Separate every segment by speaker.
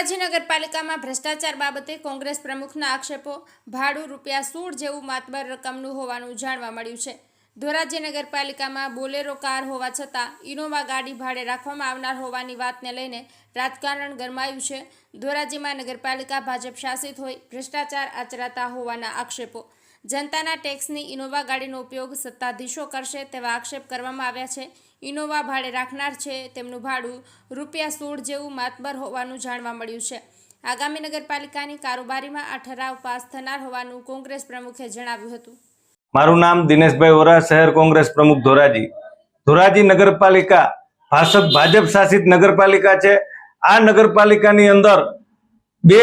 Speaker 1: ધોરાજી નગરપાલિકામાં ભ્રષ્ટાચાર બાબતે કોંગ્રેસ પ્રમુખના આક્ષેપો ભાડું રૂપિયા સોળ જેવું માતબર રકમનું હોવાનું જાણવા મળ્યું છે. ધોરાજી નગરપાલિકામાં બોલેરો કાર હોવા છતાં ઇનોવા ગાડી ભાડે રાખવામાં આવનાર હોવાની વાતને લઈને રાજકારણ ગરમાયું છે. ધોરાજીમાં નગરપાલિકા ભાજપ શાસિત હોય, ભ્રષ્ટાચાર આચરાતા હોવાના આક્ષેપો જનતાના ટેક્સની ઇનોવા ગાડીનો ઉપયોગ સત્તાધીશો કરશે તેવા આક્ષેપ કરવામાં આવ્યા છે. ઇનોવા ભાડે રાખનાર છે તેમનું ભાડું રૂપિયા સોળ જેવું માતબર હોવાનું જાણવા મળ્યું છે. આગામી નગરપાલિકાની કારોબારીમાં આ ઠરાવ પાસ થનાર હોવાનું કોંગ્રેસ પ્રમુખે જણાવ્યું હતું.
Speaker 2: મારું નામ દિનેશભાઈ વોરા, શહેર કોંગ્રેસ પ્રમુખ ધોરાજી. ધોરાજી નગરપાલિકા ભાષક ભાજપ શાસિત નગરપાલિકા છે. આ નગરપાલિકાની અંદર બે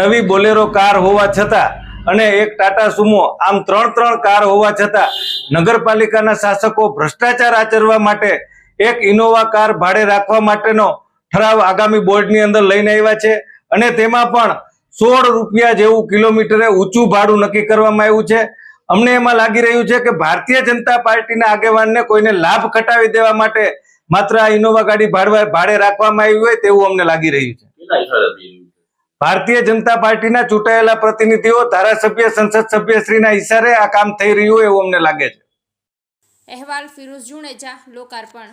Speaker 2: નવી બોલેરો કાર હોવા છતાં અને એક ટાટા સુમો, આમ ત્રણ ત્રણ કાર હોવા છતાં નગરપાલિકાના શાસકો ભ્રષ્ટાચાર આચરવા માટે એક ઇનોવા કાર ભાડે રાખવા માટેનો ઠરાવ આગામી બોર્ડની અંદર લઈને આવ્યા છે. અને તેમાં પણ સોળ રૂપિયા જેવું કિલોમીટરે ઊંચું ભાડું નક્કી કરવામાં આવ્યું છે. અમને એમાં લાગી રહ્યું છે કે ભારતીય જનતા પાર્ટીના આગેવાનને કોઈને લાભ કટાવી દેવા માટે માત્ર આ ઇનોવા ગાડી ભાડવા ભાડે રાખવામાં આવી હોય તેવું અમને લાગી રહ્યું છે. ભારતીય જનતા પાર્ટીના ચૂંટાયેલા પ્રતિનિધિઓ ધારાસભ્ય, સંસદ સભ્યશ્રીના ઈશારે આ કામ થઈ રહ્યું એવું અમને લાગે છે.
Speaker 1: અહેવાલ ફિરોઝ જુણેજા લોકાર્પણ.